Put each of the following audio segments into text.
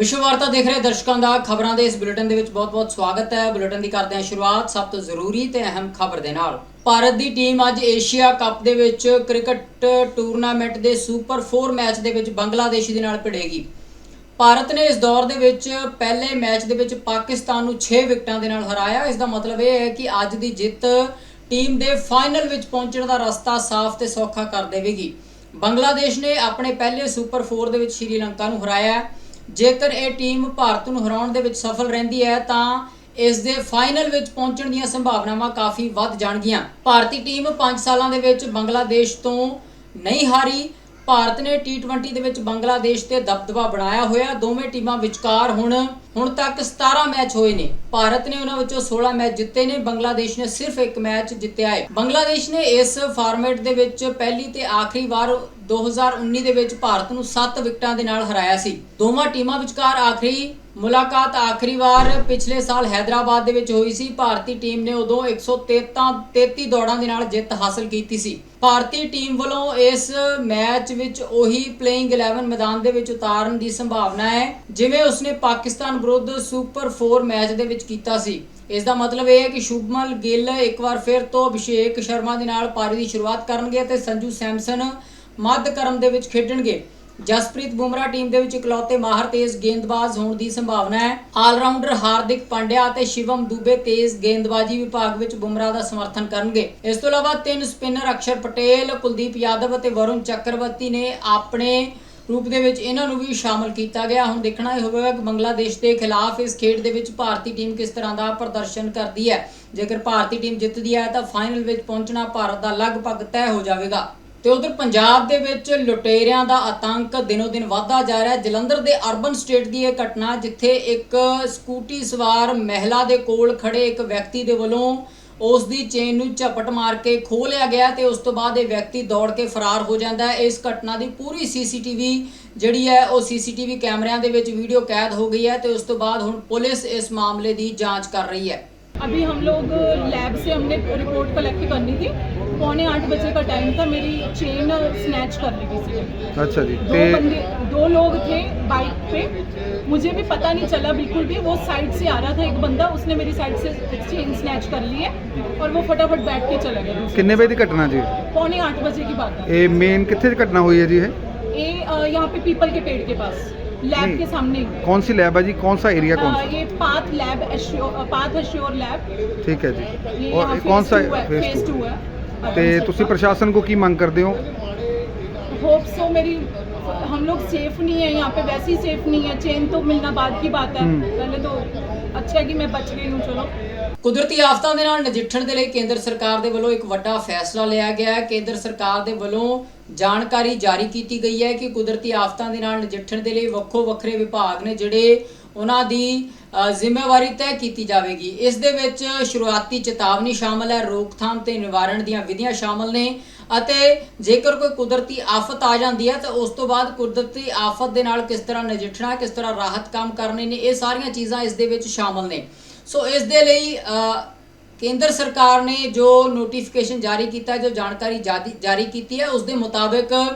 ਵਿਸ਼ਵ ਵਾਰਤਾ ਦੇਖ ਰਹੇ ਦਰਸ਼ਕਾਂ ਦਾ ਖਬਰਾਂ ਦੇ ਇਸ ਬੁਲੇਟਿਨ ਦੇ ਵਿੱਚ ਬਹੁਤ-ਬਹੁਤ ਸਵਾਗਤ ਹੈ। ਬੁਲੇਟਿਨ ਦੀ ਕਰਦੇ ਹਾਂ ਸ਼ੁਰੂਆਤ ਸਭ ਤੋਂ ਜ਼ਰੂਰੀ ਤੇ ਅਹਿਮ ਖਬਰ ਦੇ ਨਾਲ। ਭਾਰਤ ਦੀ ਟੀਮ ਅੱਜ ਏਸ਼ੀਆ ਕੱਪ ਦੇ ਵਿੱਚ ਕ੍ਰਿਕਟ ਟੂਰਨਾਮੈਂਟ ਦੇ ਸੁਪਰ 4 ਮੈਚ ਦੇ ਵਿੱਚ ਬੰਗਲਾਦੇਸ਼ ਦੇ ਨਾਲ ਭਿੜੇਗੀ। ਭਾਰਤ ਨੇ ਇਸ ਦੌਰ ਦੇ ਵਿੱਚ ਪਹਿਲੇ ਮੈਚ ਦੇ ਵਿੱਚ ਪਾਕਿਸਤਾਨ ਨੂੰ 6 ਵਿਕਟਾਂ ਦੇ ਨਾਲ ਹਰਾਇਆ। ਇਸ ਦਾ ਮਤਲਬ ਇਹ ਹੈ ਕਿ ਅੱਜ ਦੀ ਜਿੱਤ ਟੀਮ ਦੇ ਫਾਈਨਲ ਵਿੱਚ ਪਹੁੰਚਣ ਦਾ ਰਸਤਾ ਸਾਫ਼ ਤੇ ਸੌਖਾ ਕਰ ਦੇਵੇਗੀ। ਬੰਗਲਾਦੇਸ਼ ਨੇ ਆਪਣੇ ਪਹਿਲੇ ਸੁਪਰ 4 ਦੇ ਵਿੱਚ ਸ਼੍ਰੀਲੰਕਾ ਨੂੰ ਹਰਾਇਆ। ਹੈ। ਜੇਕਰ ਇਹ ਟੀਮ ਭਾਰਤ ਨੂੰ ਹਰਾਉਣ ਦੇ ਵਿੱਚ ਸਫਲ ਰਹਿੰਦੀ ਹੈ, ਤਾਂ ਇਸ ਦੇ ਫਾਈਨਲ ਵਿੱਚ ਪਹੁੰਚਣ ਦੀਆਂ ਸੰਭਾਵਨਾਵਾਂ ਕਾਫੀ ਵੱਧ ਜਾਣਗੀਆਂ। ਭਾਰਤੀ ਟੀਮ 5 ਸਾਲਾਂ ਦੇ ਵਿੱਚ ਬੰਗਲਾਦੇਸ਼ ਤੋਂ ਨਹੀਂ ਹਾਰੀ ਭਾਰਤ ਨੇ T20 ਦੇ ਵਿੱਚ ਬੰਗਲਾਦੇਸ਼ ਤੇ ਦਬਦਬਾ ਬਣਾਇਆ ਹੋਇਆ। ਦੋਵੇਂ ਟੀਮਾਂ ਵਿਚਕਾਰ ਹੁਣ ਹੁਣ ਤੱਕ 17 ਮੈਚ ਹੋਏ ਨੇ। ਭਾਰਤ ਨੇ ਉਹਨਾਂ ਵਿੱਚੋਂ 16 ਮੈਚ ਜਿੱਤੇ ਨੇ। ਬੰਗਲਾਦੇਸ਼ ਨੇ ਸਿਰਫ ਇੱਕ ਮੈਚ ਜਿੱਤਿਆ ਹੈ। ਬੰਗਲਾਦੇਸ਼ ਨੇ ਇਸ ਫਾਰਮੈਟ ਦੇ ਵਿੱਚ ਪਹਿਲੀ ਤੇ ਆਖਰੀ ਵਾਰ 2019 ਦੇ ਵਿੱਚ ਭਾਰਤ ਨੂੰ 7 ਵਿਕਟਾਂ ਦੇ ਨਾਲ ਹਰਾਇਆ ਸੀ। ਦੋਵਾਂ ਟੀਮਾਂ ਵਿਚਕਾਰ ਆਖਰੀ ਮੁਲਾਕਾਤ ਆਖਰੀ ਵਾਰ ਪਿਛਲੇ ਸਾਲ ਹੈਦਰਾਬਾਦ ਦੇ ਵਿੱਚ ਹੋਈ ਸੀ। ਭਾਰਤੀ ਟੀਮ ਨੇ ਉਦੋਂ 133 33 ਦੌੜਾਂ ਦੇ ਨਾਲ ਜਿੱਤ ਹਾਸਲ ਕੀਤੀ ਸੀ। ਭਾਰਤੀ ਟੀਮ ਵੱਲੋਂ ਇਸ ਮੈਚ ਵਿੱਚ ਉਹੀ ਪਲੇਇੰਗ 11 ਮੈਦਾਨ ਦੇ ਵਿੱਚ ਉਤਾਰਨ ਦੀ ਸੰਭਾਵਨਾ ਹੈ, ਜਿਵੇਂ ਉਸਨੇ ਪਾਕਿਸਤਾਨ ਵਿਰੁੱਧ ਸੁਪਰ 4 ਮੈਚ ਦੇ ਵਿੱਚ ਕੀਤਾ ਸੀ। ਇਸ ਦਾ ਮਤਲਬ ਇਹ ਹੈ ਕਿ ਸ਼ੁਭਮਨ ਗਿੱਲ ਇੱਕ ਵਾਰ ਫਿਰ ਤੋਂ ਅਭਿਸ਼ੇਕ ਸ਼ਰਮਾ ਦੇ ਨਾਲ ਪਾਰੀ ਦੀ ਸ਼ੁਰੂਆਤ ਕਰਨਗੇ ਅਤੇ ਸੰਜੂ ਸੈਮਸਨ ਮੱਧ ਕਰਮ ਦੇ ਵਿੱਚ ਖੇਡਣਗੇ। ਜਸਪ੍ਰੀਤ ਬੁਮਰਾ ਟੀਮ ਦੇ ਵਿੱਚ ਇਕਲੌਤੇ ਮਾਹਰ ਤੇਜ਼ ਗੇਂਦਬਾਜ਼ ਹੋਣ ਦੀ ਸੰਭਾਵਨਾ ਹੈ। ਆਲਰਾਊਂਡਰ ਹਾਰਦਿਕ ਪਾਂਡਿਆ ਅਤੇ ਸ਼ਿਵਮ ਦੁਬੇ ਤੇਜ਼ ਗੇਂਦਬਾਜ਼ੀ ਵਿਭਾਗ ਵਿੱਚ ਬੁਮਰਾ ਦਾ ਸਮਰਥਨ ਕਰਨਗੇ। ਇਸ ਤੋਂ ਇਲਾਵਾ ਤਿੰਨ ਸਪਿਨਰ ਅਕਸ਼ਰ ਪਟੇਲ, ਕੁਲਦੀਪ ਯਾਦਵ ਅਤੇ ਵਰੁਣ ਚੱਕਰਵਰਤੀ ਨੇ ਆਪਣੇ ਰੂਪ ਦੇ ਵਿੱਚ ਇਹਨਾਂ ਨੂੰ ਵੀ ਸ਼ਾਮਲ ਕੀਤਾ ਗਿਆ। ਹੁਣ ਦੇਖਣਾ ਇਹ ਹੋਵੇਗਾ ਕਿ ਬੰਗਲਾਦੇਸ਼ ਦੇ ਖਿਲਾਫ ਇਸ ਖੇਡ ਦੇ ਵਿੱਚ ਭਾਰਤੀ ਟੀਮ ਕਿਸ ਤਰ੍ਹਾਂ ਦਾ ਪ੍ਰਦਰਸ਼ਨ ਕਰਦੀ ਹੈ। ਜੇਕਰ ਭਾਰਤੀ ਟੀਮ ਜਿੱਤਦੀ ਹੈ ਤਾਂ ਫਾਈਨਲ ਵਿੱਚ ਪਹੁੰਚਣਾ ਭਾਰਤ ਦਾ ਲਗਭਗ ਤੈਅ ਹੋ ਜਾਵੇਗਾ। ਤੇ ਉਧਰ ਪੰਜਾਬ ਦੇ ਵਿੱਚ ਲੁਟੇਰਿਆਂ ਦਾ ਆਤੰਕ ਦਿਨੋ ਦਿਨ ਵਧਦਾ ਜਾ ਰਿਹਾ ਹੈ ਜਲੰਧਰ ਦੇ ਅਰਬਨ ਸਟੇਟ ਦੀ ਇਹ ਘਟਨਾ ਜਿੱਥੇ ਇੱਕ ਸਕੂਟੀ ਸਵਾਰ ਮਹਿਲਾ ਦੇ ਕੋਲ ਖੜੇ ਇੱਕ ਵਿਅਕਤੀ ਦੇ ਵੱਲੋਂ ਉਸ ਦੀ ਚੇਨ ਨੂੰ ਝਪਟ ਮਾਰ ਕੇ ਖੋਹ ਲਿਆ ਗਿਆ ਤੇ ਉਸ ਤੋਂ ਬਾਅਦ ਇਹ ਵਿਅਕਤੀ ਦੌੜ ਕੇ ਫਰਾਰ ਹੋ ਜਾਂਦਾ ਹੈ ਇਸ ਘਟਨਾ ਦੀ ਪੂਰੀ ਸੀਸੀਟੀਵੀ ਜਿਹੜੀ ਹੈ ਉਹ ਸੀਸੀਟੀਵੀ ਕੈਮਰਿਆਂ ਦੇ ਵਿੱਚ ਵੀਡੀਓ ਕੈਦ ਹੋ ਗਈ ਹੈ ਤੇ ਉਸ ਤੋਂ ਬਾਅਦ ਹੁਣ ਪੁਲਿਸ ਇਸ ਮਾਮਲੇ ਦੀ ਜਾਂਚ ਕਰ ਰਹੀ ਹੈ अभी हम लोग लैब से हमने रिपोर्ट कलेक्ट करनी थी पौने आठ बजे का टाइम था मेरी चेन स्नैच कर ली किसी ने। अच्छा जी दो बंदे दो लोग थे बाइक पे। मुझे भी पता नहीं चला बिल्कुल भी वो साइड से आ रहा था एक बंदा उसने मेरी साइड से चेन स्नैच कर ली है और वो फटाफट बैठ के चला गया। कितने बजे की घटना जी? पौने आठ बजे की बात है। मेन कितने घटना हुई है जी है ये यहाँ पे पीपल के पेड़ के पास लैब के सामने। कौन सी लैब है जी? कौन सा एरिया कौन सा? ये path lab path assure lab ठीक है जी। और कौन सा फेस टू है। phase phase two? two है ਤੇ urban ਤੁਸੀਂ sector। ਪ੍ਰਸ਼ਾਸਨ ਕੋ ਕੀ ਮੰਗ ਕਰਦੇ ਹੋ होप सो मेरी हम लोग सेफ नहीं है यहाँ पे वैसे ही सेफ नहीं है चेन तो मिलना बाद की बात है हम्म। पहले तो अच्छा है कि मैं बच गई हूँ चलो ਕੁਦਰਤੀ ਆਫਤਾਂ ਦੇ ਨਾਲ ਨਜਿੱਠਣ ਦੇ ਲਈ ਕੇਂਦਰ ਸਰਕਾਰ ਦੇ ਵੱਲੋਂ ਇੱਕ ਵੱਡਾ ਫੈਸਲਾ ਲਿਆ ਗਿਆ ਹੈ ਕੇਂਦਰ ਸਰਕਾਰ ਦੇ ਵੱਲੋਂ ਜਾਣਕਾਰੀ ਜਾਰੀ ਕੀਤੀ ਗਈ ਹੈ ਕਿ ਕੁਦਰਤੀ ਆਫਤਾਂ ਦੇ ਨਾਲ ਨਜਿੱਠਣ ਦੇ ਲਈ ਵੱਖੋ ਵੱਖਰੇ ਵਿਭਾਗ ਨੇ ਜਿਹੜੇ ਉਹਨਾਂ ਦੀ ਅ, ਜ਼ਿੰਮੇਵਾਰੀ ਤੈਅ ਕੀਤੀ ਜਾਵੇਗੀ। ਇਸ ਦੇ ਵਿੱਚ ਸ਼ੁਰੂਆਤੀ ਚੇਤਾਵਨੀ ਸ਼ਾਮਲ ਹੈ, ਰੋਕਥਾਮ ਤੇ ਨਿਵਾਰਣ ਦੀਆਂ ਵਿਧੀਆਂ ਸ਼ਾਮਲ ਨੇ ਅਤੇ ਜੇਕਰ ਕੋਈ ਕੁਦਰਤੀ ਆਫਤ ਆ ਜਾਂਦੀ ਹੈ, ਤਾਂ ਉਸ ਤੋਂ ਬਾਅਦ ਕੁਦਰਤੀ ਆਫਤ ਦੇ ਨਾਲ ਕਿਸ ਤਰ੍ਹਾਂ ਨਜਿੱਠਣਾ, ਕਿਸ ਤਰ੍ਹਾਂ ਰਾਹਤ ਕੰਮ ਕਰਨੇ ਨੇ, ਇਹ ਸਾਰੀਆਂ ਚੀਜ਼ਾਂ ਇਸ ਦੇ ਵਿੱਚ ਸ਼ਾਮਲ ਨੇ। ਸੋ ਇਸ ਦੇ ਲਈ ਕੇਂਦਰ ਸਰਕਾਰ ਨੇ ਜੋ ਨੋਟੀਫਿਕੇਸ਼ਨ ਜਾਰੀ ਕੀਤਾ, ਜੋ ਜਾਣਕਾਰੀ ਜਾਦੀ- ਜਾਰੀ ਕੀਤੀ ਹੈ, ਉਸ ਦੇ ਮੁਤਾਬਕ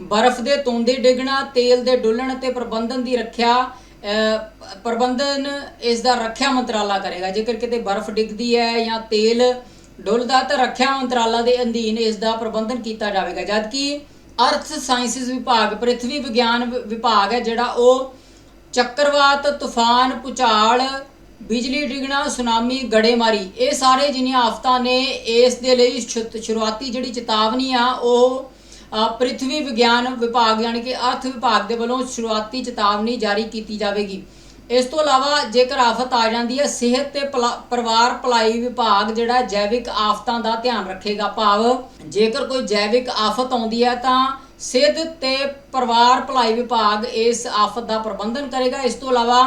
ਬਰਫ਼ ਦੇ ਤੋਂਦੇ ਡਿੱਗਣਾ, ਤੇਲ ਦੇ ਡੁੱਲਣ ਤੇ ਪ੍ਰਬੰਧਨ ਦੀ ਰੱਖਿਆ ਪ੍ਰਬੰਧਨ ਇਸ ਦਾ ਰੱਖਿਆ ਮੰਤਰਾਲਾ ਕਰੇਗਾ। ਜੇਕਰ ਕਿਤੇ ਬਰਫ਼ ਡਿੱਗਦੀ ਹੈ ਜਾਂ ਤੇਲ ਡੁੱਲਦਾ, ਤਾਂ ਰੱਖਿਆ ਮੰਤਰਾਲਾ ਦੇ ਅਧੀਨ ਇਸ ਦਾ ਪ੍ਰਬੰਧਨ ਕੀਤਾ ਜਾਵੇਗਾ। ਜਦਕਿ ਅਰਥ, ਸਾਇੰਸਿਸ ਵਿਭਾਗ ਪ੍ਰithvi ਵਿਗਿਆਨ ਵਿ- ਵਿਭਾਗ ਹੈ, ਜਿਹੜਾ ਉਹ ਚੱਕਰਵਾਤ, ਤੂਫਾਨ, ਭੂਚਾਲ, ਬਿਜਲੀ ਡਿੱਗਣਾ, ਸੁਨਾਮੀ, ਗੜੇਮਾਰੀ, ਇਹ ਸਾਰੇ ਜਿਹੀਆਂ ਆਫਤਾਂ ਨੇ, ਇਸ ਦੇ ਲਈ ਸ਼ੁ- ਸ਼ੁਰੂਆਤੀ ਜਿਹੜੀ ਚੇਤਾਵਨੀ ਆ, ਉਹ ਪ੍ਰਿਥਵੀ ਵਿਗਿਆਨ ਵਿਭਾਗ ਯਾਨੀ ਕਿ ਅਰਥ ਵਿਭਾਗ ਦੇ ਵੱਲੋਂ ਸ਼ੁਰੂਆਤੀ ਚੇਤਾਵਨੀ ਜਾਰੀ ਕੀਤੀ ਜਾਵੇਗੀ। ਇਸ ਤੋਂ ਇਲਾਵਾ ਜੇਕਰ ਆਫਤ ਆ ਜਾਂਦੀ ਹੈ, ਸਿਹਤ ਤੇ ਭਲਾ- ਪਰਿਵਾਰ ਭਲਾਈ ਵਿਭਾਗ ਜਿਹੜਾ ਜੈਵਿਕ ਆਫਤਾਂ ਦਾ ਧਿਆਨ ਰੱਖੇਗਾ ਭਾਵ, ਜੇਕਰ ਕੋਈ ਜੈਵਿਕ ਆਫਤ ਆਉਂਦੀ ਹੈ ਤਾਂ ਸਿਹਤ ਤੇ ਪਰਿਵਾਰ ਭਲਾਈ ਵਿਭਾਗ ਇਸ ਆਫਤ ਦਾ ਪ੍ਰਬੰਧਨ ਕਰੇਗਾ। ਇਸ ਤੋਂ ਇਲਾਵਾ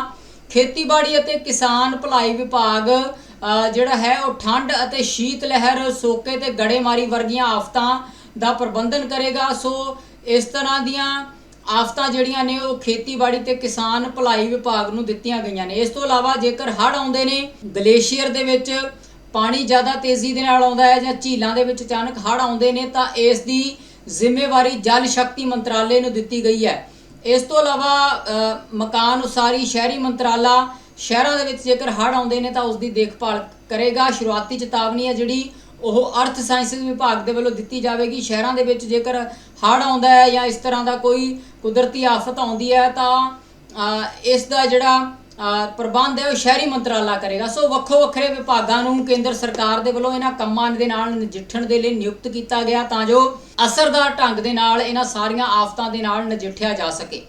ਖੇਤੀਬਾੜੀ ਅਤੇ ਕਿਸਾਨ ਭਲਾਈ ਵਿਭਾਗ ਜਿਹੜਾ ਹੈ ਉਹ ਠੰਡ ਅਤੇ ਸ਼ੀਤ ਲਹਿਰ ਸੋਕੇ ਤੇ ਗੜੇਮਾਰੀ ਵਰਗੀਆਂ ਆਫਤਾਂ ਦਾ ਪ੍ਰਬੰਧਨ ਕਰੇਗਾ। ਸੋ ਇਸ ਤਰ੍ਹਾਂ ਦੀਆਂ ਆਫਤਾਂ ਜਿਹੜੀਆਂ ਨੇ ਉਹ ਖੇਤੀਬਾੜੀ ਤੇ ਕਿਸਾਨ ਭਲਾਈ ਵਿਭਾਗ ਨੂੰ ਦਿੱਤੀਆਂ ਗਈਆਂ ਨੇ। ਇਸ ਤੋਂ ਇਲਾਵਾ ਜੇਕਰ ਹੜ੍ਹ ਆਉਂਦੇ ਨੇ, ਗਲੇਸ਼ੀਅਰ ਦੇ ਵਿੱਚ ਪਾਣੀ ਜ਼ਿਆਦਾ ਤੇਜ਼ੀ ਦੇ ਨਾਲ ਆਉਂਦਾ ਹੈ ਜਾਂ ਝੀਲਾਂ ਦੇ ਵਿੱਚ ਅਚਾਨਕ ਹੜ੍ਹ ਆਉਂਦੇ ਨੇ, ਤਾਂ ਇਸ ਦੀ ਜ਼ਿੰਮੇਵਾਰੀ ਜਲ ਸ਼ਕਤੀ ਮੰਤਰਾਲੇ ਨੂੰ ਦਿੱਤੀ ਗਈ ਹੈ। ਇਸ ਤੋਂ ਇਲਾਵਾ ਮਕਾਨ ਉਸਾਰੀ ਸ਼ਹਿਰੀ ਮੰਤਰਾਲਾ ਸ਼ਹਿਰਾਂ ਦੇ ਵਿੱਚ ਜੇਕਰ ਹੜ੍ਹ ਆਉਂਦੇ ਨੇ, ਤਾਂ ਉਸ ਦੀ ਦੇਖਭਾਲ ਕਰੇਗਾ। ਸ਼ੁਰੂਆਤੀ ਚੇਤਾਵਨੀ ਹੈ ਜਿਹੜੀ ਉਹ ਅਰਥ ਸਾਇੰਸਜ਼ ਵਿਭਾਗ ਦੇ ਵੱਲੋਂ ਦਿੱਤੀ ਜਾਵੇਗੀ। ਸ਼ਹਿਰਾਂ ਦੇ ਵਿੱਚ ਜੇਕਰ ਹੜ੍ਹ ਆਉਂਦਾ ਹੈ ਜਾਂ ਇਸ ਤਰ੍ਹਾਂ ਦਾ ਕੋਈ ਕੁਦਰਤੀ ਆਫਤ ਆਉਂਦੀ ਹੈ, ਤਾਂ ਇਸ ਦਾ ਜਿਹੜਾ ਪ੍ਰਬੰਧ ਹੈ ਉਹ ਸ਼ਹਿਰੀ ਮੰਤਰਾਲਾ ਕਰੇਗਾ। ਸੋ ਵੱਖੋ ਵੱਖਰੇ ਵਿਭਾਗਾਂ ਨੂੰ ਕੇਂਦਰ ਸਰਕਾਰ ਦੇ ਵੱਲੋਂ ਇਹਨਾਂ ਕੰਮਾਂ ਦੇ ਨਾਲ ਨਜਿੱਠਣ ਦੇ ਲਈ ਨਿਯੁਕਤ ਕੀਤਾ ਗਿਆ ਤਾਂ ਜੋ ਅਸਰਦਾਰ ਢੰਗ ਦੇ ਨਾਲ ਇਹਨਾਂ ਸਾਰੀਆਂ ਆਫਤਾਂ ਦੇ ਨਾਲ ਨਜਿੱਠਿਆ ਜਾ ਸਕੇ।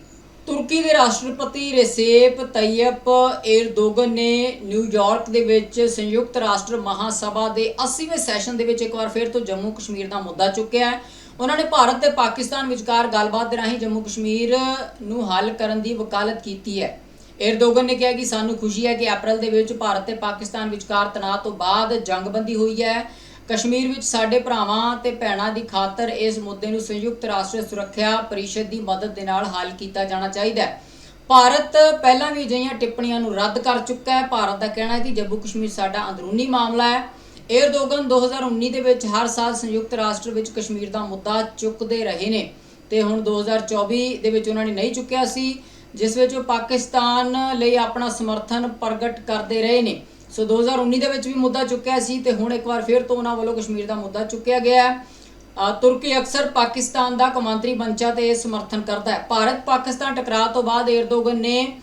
ਤੁਰਕੀ ਦੇ ਰਾਸ਼ਟਰਪਤੀ ਰੇਸੇਪ ਤੈਯਪ ਏਰਦੋਗਨ ਨੇ ਨਿਊਯਾਰਕ ਦੇ ਵਿੱਚ ਸੰਯੁਕਤ ਰਾਸ਼ਟਰ ਮਹਾਸਭਾ ਦੇ 80ਵੇਂ ਸੈਸ਼ਨ ਦੇ ਵਿੱਚ ਇੱਕ ਵਾਰ ਫਿਰ ਤੋਂ ਜੰਮੂ ਕਸ਼ਮੀਰ ਦਾ ਮੁੱਦਾ ਚੁੱਕਿਆ ਹੈ। ਉਹਨਾਂ ਨੇ ਭਾਰਤ ਤੇ ਪਾਕਿਸਤਾਨ ਵਿਚਕਾਰ ਗੱਲਬਾਤ ਦੇ ਰਾਹੀਂ ਜੰਮੂ ਕਸ਼ਮੀਰ ਨੂੰ ਹੱਲ ਕਰਨ ਦੀ ਵਕਾਲਤ ਕੀਤੀ ਹੈ। ਏਰਦੋਗਨ ਨੇ ਕਿਹਾ ਕਿ ਸਾਨੂੰ ਖੁਸ਼ੀ ਹੈ ਕਿ ਅਪ੍ਰੈਲ ਦੇ ਵਿੱਚ ਭਾਰਤ ਤੇ ਪਾਕਿਸਤਾਨ ਵਿਚਕਾਰ ਤਣਾਅ ਤੋਂ ਬਾਅਦ ਜੰਗਬੰਦੀ ਹੋਈ ਹੈ। ਕਸ਼ਮੀਰ ਵਿੱਚ ਸਾਡੇ ਭਰਾਵਾਂ ਤੇ ਭੈਣਾਂ ਦੀ ਖਾਤਰ ਇਸ ਮੁੱਦੇ ਨੂੰ ਸੰਯੁਕਤ ਰਾਸ਼ਟਰ ਸੁਰੱਖਿਆ ਪਰਿਸ਼ਦ ਦੀ ਮਦਦ ਦੇ ਨਾਲ ਹੱਲ ਕੀਤਾ ਜਾਣਾ ਚਾਹੀਦਾ ਹੈ। ਭਾਰਤ ਪਹਿਲਾਂ ਵੀ ਅਜਿਹੀਆਂ ਟਿੱਪਣੀਆਂ ਨੂੰ ਰੱਦ ਕਰ ਚੁੱਕਾ ਹੈ। ਭਾਰਤ ਦਾ ਕਹਿਣਾ ਹੈ ਕਿ ਜੰਮੂ ਕਸ਼ਮੀਰ ਸਾਡਾ ਅੰਦਰੂਨੀ ਮਾਮਲਾ ਹੈ। ਏਰਦੋਗਨ 2019 ਦੇ ਵਿੱਚ ਹਰ ਸਾਲ ਸੰਯੁਕਤ ਰਾਸ਼ਟਰ ਵਿੱਚ ਕਸ਼ਮੀਰ ਦਾ ਮੁੱਦਾ ਚੁੱਕਦੇ ਰਹੇ ਨੇ ਤੇ ਹੁਣ 2024 ਦੇ ਵਿੱਚ ਉਹਨਾਂ ਨੇ ਨਹੀਂ ਚੁੱਕਿਆ ਸੀ। ਜਿਸ ਵਿੱਚ ਉਹ ਪਾਕਿਸਤਾਨ ਲਈ ਆਪਣਾ ਸਮਰਥਨ ਪ੍ਰਗਟ ਕਰਦੇ ਰਹੇ ਨੇ। ਸੋ 2019 ਦੇ ਵਿੱਚ ਵੀ ਮੁੱਦਾ ਚੁੱਕਿਆ ਸੀ ਤੇ ਹੁਣ ਇੱਕ ਵਾਰ ਫਿਰ ਤੋਂ ਉਹਨਾਂ ਵੱਲੋਂ ਕਸ਼ਮੀਰ ਦਾ ਮੁੱਦਾ ਚੁੱਕਿਆ ਗਿਆ ਹੈ। ਤੁਰਕੀ ਅਕਸਰ ਪਾਕਿਸਤਾਨ ਦਾ ਕੌਮਾਂਤਰੀ ਮੰਚਾ ਤੇ ਸਮਰਥਨ ਕਰਦਾ ਹੈ। ਭਾਰਤ ਪਾਕਿਸਤਾਨ ਟਕਰਾਅ ਤੋਂ ਬਾਅਦ ਏਰਦੋਗਨ ਨੇ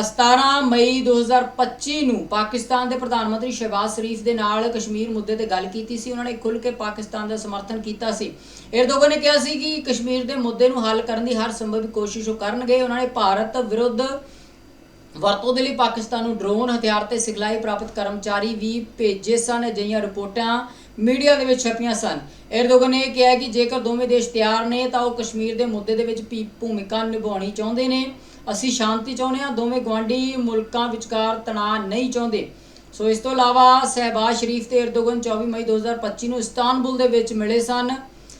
17 ਮਈ 2025 ਨੂੰ ਪਾਕਿਸਤਾਨ ਦੇ ਪ੍ਰਧਾਨ ਮੰਤਰੀ ਸ਼ਹਿਬਾਜ਼ ਸ਼ਰੀਫ ਦੇ ਨਾਲ ਕਸ਼ਮੀਰ ਮੁੱਦੇ ਤੇ ਗੱਲ ਕੀਤੀ ਸੀ। ਉਹਨਾਂ ਨੇ ਖੁੱਲ੍ਹ ਕੇ ਪਾਕਿਸਤਾਨ ਦਾ ਸਮਰਥਨ ਕੀਤਾ ਸੀ। ਏਰਦੋਗਨ ਨੇ ਕਿਹਾ ਸੀ ਕਿ ਕਸ਼ਮੀਰ ਦੇ ਮੁੱਦੇ ਨੂੰ ਹੱਲ ਕਰਨ ਦੀ ਹਰ ਸੰਭਵ ਕੋਸ਼ਿਸ਼ ਉਹ ਕਰਨਗੇ। ਉਹਨਾਂ ਨੇ ਭਾਰਤ ਵਿਰੁੱਧ ਵਰਤੋਂ ਦੇ ਲਈ ਪਾਕਿਸਤਾਨ ਨੂੰ ਡਰੋਨ ਹਥਿਆਰ ਤੇ ਸਿਖਲਾਈ ਪ੍ਰਾਪਤ ਕਰਮਚਾਰੀ ਵੀ ਭੇਜੇ ਸਨ। ਅਜਿਹੀਆਂ ਰਿਪੋਰਟਾਂ ਮੀਡੀਆ ਦੇ ਵਿੱਚ ਛਪੀਆਂ ਸਨ। ਐਰਦੋਗਨ ਨੇ ਇਹ ਕਿਹਾ ਕਿ ਜੇਕਰ ਦੋਵੇਂ ਦੇਸ਼ ਤਿਆਰ ਨੇ ਤਾਂ ਉਹ ਕਸ਼ਮੀਰ ਦੇ ਮੁੱਦੇ ਦੇ ਵਿੱਚ ਭੀ- ਭੂਮਿਕਾ ਨਿਭਾਉਣੀ ਚਾਹੁੰਦੇ ਨੇ। ਅਸੀਂ ਸ਼ਾਂਤੀ ਚਾਹੁੰਦੇ ਹਾਂ, ਦੋਵੇਂ ਗਵਾਂਢੀ ਮੁਲਕਾਂ ਵਿਚਕਾਰ ਤਣਾਅ ਨਹੀਂ ਚਾਹੁੰਦੇ। ਸੋ ਇਸ ਤੋਂ ਇਲਾਵਾ ਸਹਿਬਾਜ਼ ਸ਼ਰੀਫ ਤੇ ਐਰਦੋਗਨ 24 ਮਈ 2025 ਨੂੰ ਇਸਤਾਨਬੁਲ ਦੇ ਵਿੱਚ ਮਿਲੇ ਸਨ।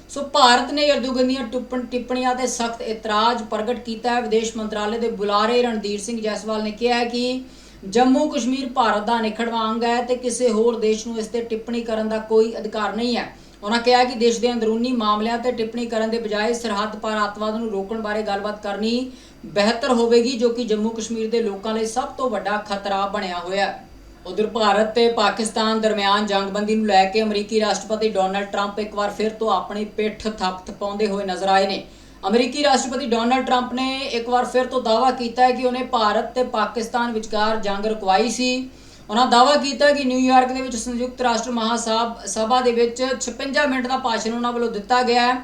ਸੋ ਭਾਰਤ ਨੇ ਐਰਦੋਗਨ ਦੀਆਂ ਟਿੱਪਣ ਟਿੱਪਣੀਆਂ ਤੇ ਸਖਤ ਇਤਰਾਜ਼ ਪ੍ਰਗਟ ਕੀਤਾ ਹੈ। ਵਿਦੇਸ਼ ਮੰਤਰਾਲੇ ਦੇ ਬੁਲਾਰੇ ਰਣਧੀਰ ਸਿੰਘ ਜੈਸਵਾਲ ਨੇ ਕਿਹਾ ਹੈ ਕਿ ਜੰਮੂ ਕਸ਼ਮੀਰ ਭਾਰਤ ਦਾ ਅਨਿੱਖੜਵਾਂ ਅੰਗ ਹੈ ਤੇ ਕਿਸੇ ਹੋਰ ਦੇਸ਼ ਨੂੰ ਇਸ ਤੇ ਟਿੱਪਣੀ ਕਰਨ ਦਾ ਕੋਈ ਅਧਿਕਾਰ ਨਹੀਂ ਹੈ। ਉਹਨਾਂ ਕਿਹਾ ਕਿ ਦੇਸ਼ ਦੇ ਅੰਦਰੂਨੀ ਮਾਮਲਿਆਂ ਤੇ ਟਿੱਪਣੀ ਕਰਨ ਦੇ ਬਜਾਏ ਸਰਹੱਦ ਪਾਰ ਅੱਤਵਾਦ ਨੂੰ ਰੋਕਣ ਬਾਰੇ ਗੱਲਬਾਤ ਕਰਨੀ ਬਿਹਤਰ ਹੋਵੇਗੀ, ਜੋ ਕਿ ਜੰਮੂ ਕਸ਼ਮੀਰ ਦੇ ਲੋਕਾਂ ਲਈ ਸਭ ਤੋਂ ਵੱਡਾ ਖਤਰਾ ਬਣਿਆ ਹੋਇਆ ਹੈ। ਉਧਰ ਭਾਰਤ ਤੇ ਪਾਕਿਸਤਾਨ ਦਰਮਿਆਨ ਜੰਗਬੰਦੀ ਨੂੰ ਲੈ ਕੇ ਅਮਰੀਕੀ ਰਾਸ਼ਟਰਪਤੀ ਡੋਨਲਡ ਟਰੰਪ ਇੱਕ ਵਾਰ ਫਿਰ ਤੋਂ ਆਪਣੀ ਪਿੱਠ ਥੱਪ ਥਪਾਉਂਦੇ ਹੋਏ ਨਜ਼ਰ ਆਏ ਨੇ। ਅਮਰੀਕੀ ਰਾਸ਼ਟਰਪਤੀ ਡੋਨਲਡ ਟਰੰਪ ਨੇ ਇੱਕ ਵਾਰ ਫਿਰ ਤੋਂ ਦਾਅਵਾ ਕੀਤਾ ਹੈ ਕਿ ਉਹਨੇ ਭਾਰਤ ਤੇ ਪਾਕਿਸਤਾਨ ਵਿਚਕਾਰ ਜੰਗ ਰੁਕਵਾਈ ਸੀ। ਉਹਨਾਂ ਦਾਅਵਾ ਕੀਤਾ ਕਿ ਨਿਊਯਾਰਕ ਦੇ ਵਿੱਚ ਸੰਯੁਕਤ ਰਾਸ਼ਟਰ ਮਹਾਸਭ ਸਭਾ ਦੇ ਵਿੱਚ 56 ਮਿੰਟ ਦਾ ਭਾਸ਼ਣ ਉਹਨਾਂ ਵੱਲੋਂ ਦਿੱਤਾ ਗਿਆ ਹੈ।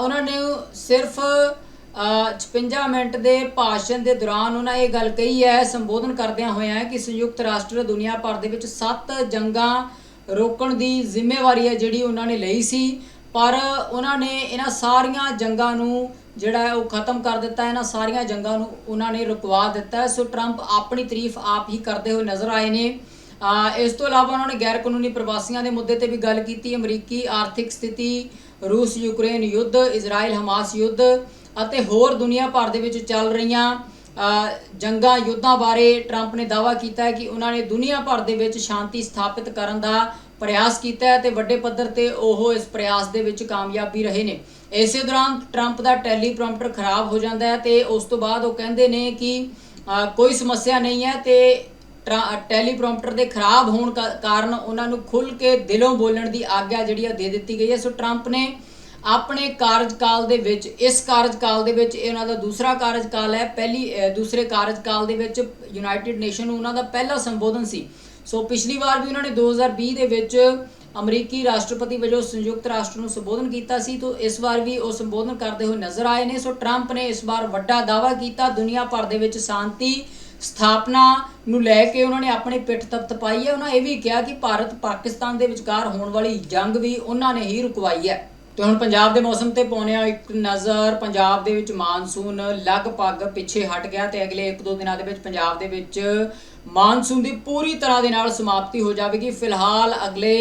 ਉਹਨਾਂ ਨੇ ਸਿਰਫ, ਅਹ 56 ਮਿੰਟ ਦੇ ਭਾਸ਼ਣ ਦੇ ਦੌਰਾਨ ਉਹਨਾਂ ਇਹ ਗੱਲ ਕਹੀ ਹੈ, ਸੰਬੋਧਨ ਕਰਦਿਆਂ ਹੋਇਆਂ ਕਿ ਸੰਯੁਕਤ ਰਾਸ਼ਟਰ ਦੁਨੀਆ ਭਰ ਦੇ ਵਿੱਚ 7 ਜੰਗਾਂ ਰੋਕਣ ਦੀ ਜ਼ਿੰਮੇਵਾਰੀ ਹੈ ਜਿਹੜੀ ਉਹਨਾਂ ਨੇ ਲਈ ਸੀ। ਪਰ ਉਹਨਾਂ ਨੇ ਇਹਨਾਂ ਸਾਰੀਆਂ ਜੰਗਾਂ ਨੂੰ ਜਿਹੜਾ ਉਹ ਖਤਮ ਕਰ ਦਿੱਤਾ, ਇਹਨਾਂ ਸਾਰੀਆਂ ਜੰਗਾਂ ਨੂੰ ਉਹਨਾਂ ਨੇ ਰੁਕਵਾ ਦਿੱਤਾ ਸੋ ਟਰੰਪ ਆਪਣੀ ਤਾਰੀਫ ਆਪ ਹੀ ਕਰਦੇ ਹੋਏ ਨਜ਼ਰ ਆਏ ਨੇ। ਇਸ ਤੋਂ ਇਲਾਵਾ ਉਹਨਾਂ ਨੇ ਗੈਰ ਕਾਨੂੰਨੀ ਪ੍ਰਵਾਸੀਆਂ ਦੇ ਮੁੱਦੇ ਤੇ ਵੀ ਗੱਲ ਕੀਤੀ, ਅਮਰੀਕੀ ਆਰਥਿਕ ਸਥਿਤੀ, ਰੂਸ ਯੂਕਰੇਨ ਯੁੱਧ, ਇਜ਼ਰਾਈਲ ਹਮਾਸ ਯੁੱਧ ਅਤੇ ਹੋਰ ਦੁਨੀਆ ਭਰ ਦੇ ਵਿੱਚ ਚੱਲ ਰਹੀਆਂ ਜੰਗਾਂ ਯੁੱਧਾਂ ਬਾਰੇ ਟਰੰਪ ਨੇ ਦਾਅਵਾ ਕੀਤਾ ਕਿ ਉਹਨਾਂ ਨੇ ਦੁਨੀਆ ਭਰ ਦੇ ਵਿੱਚ ਸ਼ਾਂਤੀ ਸਥਾਪਿਤ ਕਰਨ ਦਾ ਪ੍ਰਯਾਸ ਕੀਤਾ ਹੈ ਤੇ ਵੱਡੇ ਪੱਧਰ ਤੇ ਉਹ ਇਸ ਪ੍ਰਯਾਸ ਦੇ ਵਿੱਚ ਕਾਮਯਾਬੀ ਰਹੇ ਨੇ। ਇਸੇ ਦੌਰਾਨ ਟਰੰਪ ਦਾ ਟੈਲੀਪ੍ਰੋਂਪਟਰ ਖਰਾਬ ਹੋ ਜਾਂਦਾ ਹੈ ਤੇ ਉਸ ਤੋਂ ਬਾਅਦ ਉਹ ਕਹਿੰਦੇ ਨੇ ਕਿ ਕੋਈ ਸਮੱਸਿਆ ਨਹੀਂ ਹੈ ਤੇ ਟਰਾ- ਟੈਲੀਪ੍ਰੋਂਪਟਰ ਦੇ ਖਰਾਬ ਹੋਣ ਕਾ- ਕਾਰਨ ਉਹਨਾਂ ਨੂੰ ਖੁੱਲ ਕੇ ਦਿਲੋਂ ਬੋਲਣ ਦੀ ਆਗਿਆ ਜਿਹੜੀ ਆ ਦੇ ਦਿੱਤੀ ਗਈ ਹੈ। ਸੋ ਟਰੰਪ ਨੇ ਆਪਣੇ ਕਾਰਜਕਾਲ ਦੇ ਵਿੱਚ, ਇਸ ਕਾਰਜਕਾਲ ਦੇ ਵਿੱਚ ਇਹ ਉਹਨਾਂ ਦਾ ਦੂਸਰਾ ਕਾਰਜਕਾਲ ਹੈ। ਪਹਿਲੀ ਦੂਸਰੇ ਕਾਰਜਕਾਲ ਦੇ ਵਿੱਚ ਯੂਨਾਈਟਿਡ ਨੇਸ਼ਨ ਨੂੰ ਉਹਨਾਂ ਦਾ ਪਹਿਲਾ ਸੰਬੋਧਨ ਸੀ। ਸੋ ਪਿਛਲੀ ਵਾਰ ਵੀ ਉਹਨਾਂ ਨੇ 2020 ਦੇ ਵਿੱਚ ਅਮਰੀਕੀ ਰਾਸ਼ਟਰਪਤੀ ਵਜੋਂ ਸੰਯੁਕਤ ਰਾਸ਼ਟਰ ਨੂੰ ਸੰਬੋਧਨ ਕੀਤਾ ਸੀ, ਤੋਂ ਇਸ ਵਾਰ ਵੀ ਉਹ ਸੰਬੋਧਨ ਕਰਦੇ ਹੋਏ ਨਜ਼ਰ ਆਏ ਨੇ। ਸੋ ਟਰੰਪ ਨੇ ਇਸ ਵਾਰ ਵੱਡਾ ਦਾਅਵਾ ਕੀਤਾ, ਦੁਨੀਆ ਭਰ ਦੇ ਵਿੱਚ ਸ਼ਾਂਤੀ ਸਥਾਪਨਾ ਨੂੰ ਲੈ ਕੇ ਉਹਨਾਂ ਨੇ ਆਪਣੀ ਪਿੱਠ ਤਪਤਪਾਈ ਹੈ। ਉਹਨਾਂ ਇਹ ਵੀ ਕਿਹਾ ਕਿ ਭਾਰਤ ਪਾਕਿਸਤਾਨ ਦੇ ਵਿਚਕਾਰ ਹੋਣ ਵਾਲੀ ਜੰਗ ਵੀ ਉਹਨਾਂ ਨੇ ਹੀ ਰੁਕਵਾਈ ਹੈ। ਤੇ ਹੁਣ ਪੰਜਾਬ ਦੇ ਮੌਸਮ ਤੇ ਪਾਉਂਦੇ ਆ ਇੱਕ ਨਜ਼ਰ, ਪੰਜਾਬ ਦੇ ਵਿੱਚ ਮਾਨਸੂਨ ਲਗਭਗ ਪਿੱਛੇ ਹਟ ਗਿਆ ਤੇ ਅਗਲੇ 1-2 ਦਿਨਾਂ ਦੇ ਵਿੱਚ ਪੰਜਾਬ ਦੇ ਵਿੱਚ ਮਾਨਸੂਨ ਦੀ ਪੂਰੀ ਤਰ੍ਹਾਂ ਦੇ ਨਾਲ ਸਮਾਪਤੀ ਹੋ ਜਾਵੇਗੀ। ਫਿਲਹਾਲ ਅਗਲੇ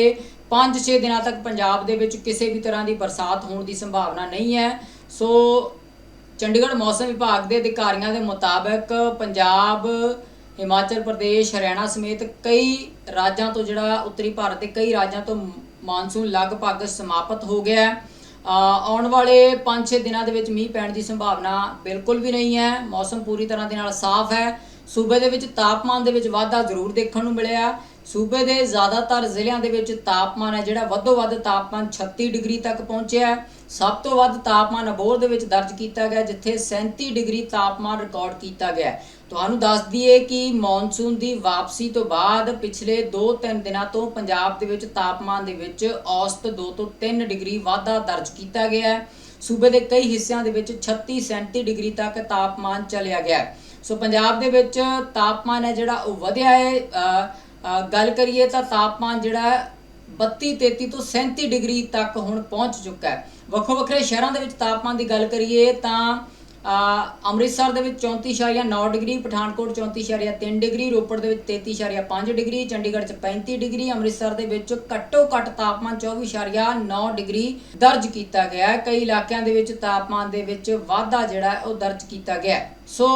5-6 ਦਿਨਾਂ ਤੱਕ ਪੰਜਾਬ ਦੇ ਵਿੱਚ ਕਿਸੇ ਵੀ ਤਰ੍ਹਾਂ ਦੀ ਬਰਸਾਤ ਹੋਣ ਦੀ ਸੰਭਾਵਨਾ ਨਹੀਂ ਹੈ। ਸੋ ਚੰਡੀਗੜ੍ਹ ਮੌਸਮ ਵਿਭਾਗ ਦੇ ਅਧਿਕਾਰੀਆਂ ਦੇ ਮੁਤਾਬਕ ਪੰਜਾਬ, ਹਿਮਾਚਲ ਪ੍ਰਦੇਸ਼, ਹਰਿਆਣਾ ਸਮੇਤ ਕਈ ਰਾਜਾਂ ਤੋਂ ਜਿਹੜਾ ਉੱਤਰੀ ਭਾਰਤ ਦੇ ਕਈ ਰਾਜਾਂ ਤੋਂ ਮਾਨਸੂਨ ਲਗਭਗ ਸਮਾਪਤ ਹੋ ਗਿਆ ਹੈ। ਆਉਣ ਵਾਲੇ 5-6 ਦਿਨਾਂ ਦੇ ਵਿੱਚ ਮੀਂਹ ਪੈਣ ਦੀ ਸੰਭਾਵਨਾ ਬਿਲਕੁਲ ਵੀ ਨਹੀਂ ਹੈ। ਮੌਸਮ ਪੂਰੀ ਤਰ੍ਹਾਂ ਦੇ ਨਾਲ ਸਾਫ਼ ਹੈ। ਸੂਬੇ ਦੇ ਵਿੱਚ ਤਾਪਮਾਨ ਦੇ ਵਿੱਚ ਵਾਧਾ ਜ਼ਰੂਰ ਦੇਖਣ ਨੂੰ ਮਿਲਿਆ। ਸੂਬੇ ਦੇ ਜ਼ਿਆਦਾਤਰ ਜ਼ਿਲ੍ਹਿਆਂ ਦੇ ਵਿੱਚ ਤਾਪਮਾਨ ਹੈ, ਜਿਹੜਾ ਵੱਧੋ ਵੱਧ ਤਾਪਮਾਨ 36 ਡਿਗਰੀ ਤੱਕ ਪਹੁੰਚਿਆ ਹੈ। ਸਭ ਤੋਂ ਵੱਧ ਤਾਪਮਾਨ ਅਬੋਹਰ ਦੇ ਵਿੱਚ ਦਰਜ ਕੀਤਾ ਗਿਆ, ਜਿੱਥੇ 37 ਡਿਗਰੀ ਤਾਪਮਾਨ ਰਿਕਾਰਡ ਕੀਤਾ ਗਿਆ ਤੁਹਾਨੂੰ ਦੱਸ ਦਈਏ ਕਿ ਮੌਨਸੂਨ ਦੀ ਵਾਪਸੀ ਤੋਂ ਬਾਅਦ ਪਿਛਲੇ 2-3 ਦਿਨਾਂ ਤੋਂ ਪੰਜਾਬ ਦੇ ਵਿੱਚ ਤਾਪਮਾਨ ਦੇ ਵਿੱਚ ਔਸਤ 2 ਤੋਂ 3 ਡਿਗਰੀ ਵਾਧਾ ਦਰਜ ਕੀਤਾ ਗਿਆ ਹੈ। ਸੂਬੇ ਦੇ ਕਈ ਹਿੱਸਿਆਂ ਦੇ ਵਿੱਚ 36 37 ਡਿਗਰੀ ਤੱਕ ਤਾਪਮਾਨ ਚਲਿਆ ਗਿਆ ਸੋ ਪੰਜਾਬ ਦੇ ਵਿੱਚ ਤਾਪਮਾਨ ਹੈ ਜਿਹੜਾ ਉਹ ਵਧਿਆ ਹੈ। ਗੱਲ ਕਰੀਏ ਤਾਂ ਤਾਪਮਾਨ ਜਿਹੜਾ ਹੈ 32 33 ਤੋਂ 37 ਡਿਗਰੀ ਤੱਕ ਹੁਣ ਪਹੁੰਚ ਚੁੱਕਾ ਹੈ। ਵੱਖੋ ਵੱਖਰੇ ਸ਼ਹਿਰਾਂ ਦੇ ਵਿੱਚ ਤਾਪਮਾਨ ਦੀ ਗੱਲ ਕਰੀਏ ਤਾਂ ਅੰਮ੍ਰਿਤਸਰ ਦੇ ਵਿੱਚ 34.9 ਡਿਗਰੀ, ਪਠਾਨਕੋਟ 34.3 ਡਿਗਰੀ, ਰੋਪੜ ਦੇ ਵਿੱਚ 33.5 ਡਿਗਰੀ, ਚੰਡੀਗੜ੍ਹ 'ਚ 35 ਡਿਗਰੀ, ਅੰਮ੍ਰਿਤਸਰ ਦੇ ਵਿੱਚ ਘੱਟੋ ਘੱਟ ਤਾਪਮਾਨ 24.9 ਡਿਗਰੀ ਦਰਜ ਕੀਤਾ ਗਿਆ ਹੈ। ਕਈ ਇਲਾਕਿਆਂ ਦੇ ਵਿੱਚ ਤਾਪਮਾਨ ਦੇ ਵਿੱਚ ਵਾਧਾ ਜਿਹੜਾ ਉਹ ਦਰਜ ਕੀਤਾ ਗਿਆ ਸੋ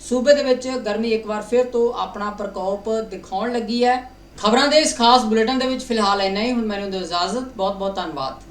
ਸੂਬੇ ਦੇ ਵਿੱਚ ਗਰਮੀ ਇੱਕ ਵਾਰ ਫਿਰ ਤੋਂ ਆਪਣਾ ਪ੍ਰਕੋਪ ਦਿਖਾਉਣ ਲੱਗੀ ਹੈ। ਖਬਰਾਂ ਦੇ ਇਸ ਖਾਸ ਬੁਲੇਟਿਨ ਦੇ ਵਿੱਚ ਫਿਲਹਾਲ ਇੰਨਾ ਹੀ। ਹੁਣ ਮੈਨੂੰ ਇਜਾਜ਼ਤ। ਬਹੁਤ ਬਹੁਤ ਧੰਨਵਾਦ।